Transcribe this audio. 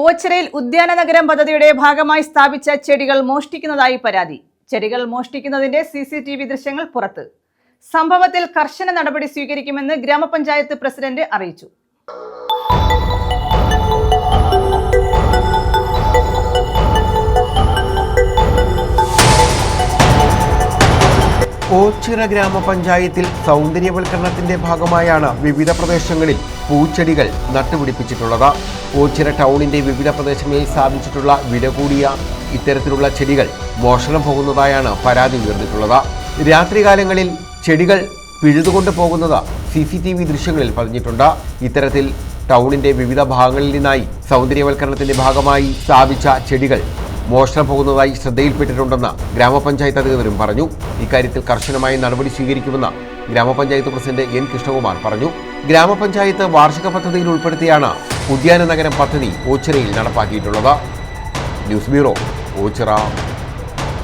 ഓച്ചിറയിൽ ഉദ്യാന നഗരം പദ്ധതിയുടെ ഭാഗമായി സ്ഥാപിച്ച ചെടികൾ മോഷ്ടിക്കുന്നതായി പരാതി. ചെടികൾ മോഷ്ടിക്കുന്നതിന്റെ സി സി ടി വി ദൃശ്യങ്ങൾ പുറത്ത്. സംഭവത്തിൽ കർശന നടപടി സ്വീകരിക്കുമെന്ന് ഗ്രാമപഞ്ചായത്ത് പ്രസിഡന്റ് അറിയിച്ചു. ഓച്ചിറ ഗ്രാമപഞ്ചായത്തിൽ സൗന്ദര്യവൽക്കരണത്തിന്റെ ഭാഗമായാണ് വിവിധ പ്രദേശങ്ങളിൽ പൂച്ചെടികൾ നട്ടുപിടിപ്പിച്ചിട്ടുള്ളത്. കോച്ചിറ ടൗണിന്റെ വിവിധ പ്രദേശങ്ങളിൽ സ്ഥാപിച്ചിട്ടുള്ള വില കൂടിയ ഇത്തരത്തിലുള്ള ചെടികൾ മോഷണം പോകുന്നതായാണ് പരാതി ഉയർന്നിട്ടുള്ളത്. രാത്രികാലങ്ങളിൽ ചെടികൾ പിഴുതുകൊണ്ട് പോകുന്നത് സി സി ടി വി ദൃശ്യങ്ങളിൽ പതിഞ്ഞിട്ടുണ്ട്. ഇത്തരത്തിൽ ടൗണിന്റെ വിവിധ ഭാഗങ്ങളിൽ നിന്നായി സൗന്ദര്യവൽക്കരണത്തിന്റെ ഭാഗമായി സ്ഥാപിച്ച ചെടികൾ മോഷണം പോകുന്നതായി ശ്രദ്ധയിൽപ്പെട്ടിട്ടുണ്ടെന്ന് ഗ്രാമപഞ്ചായത്ത് അധികൃതരും പറഞ്ഞു. ഇക്കാര്യത്തിൽ കർശനമായ നടപടി സ്വീകരിക്കുമെന്ന് ഗ്രാമപഞ്ചായത്ത് പ്രസിഡന്റ് എൻ കൃഷ്ണകുമാർ പറഞ്ഞു. ഗ്രാമപഞ്ചായത്ത് വാർഷിക പദ്ധതിയിൽ ഉൾപ്പെടുത്തിയാണ് ഉദ്യാന നഗരം പദ്ധതി ഓച്ചിറയിൽ നടപ്പാക്കിയിട്ടുള്ളത്. News bureau Ochira.